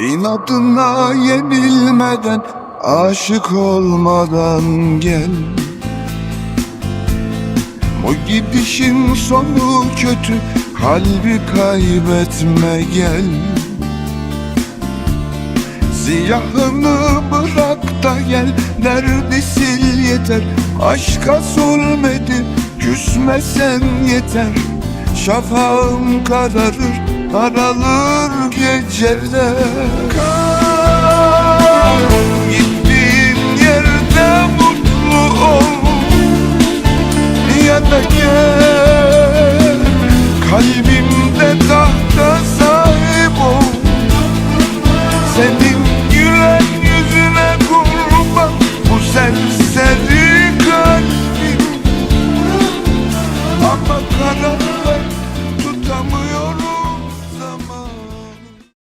İnadına yenilmeden Aşık olmadan gel. Bu gidişin sonu kötü Kalbi kaybetme gel. Siyahını bırak da gel Derdi sil yeter? Aşka zulmedi Küsmesen yeter. Şafağım kararır Karalır gecelerde Kal gittiğin yerde mutlu ol. Ya da gel kalbimde tahta sahip ol. Senin gülen yüzüne kurban bu serseri kalbim. Ama karar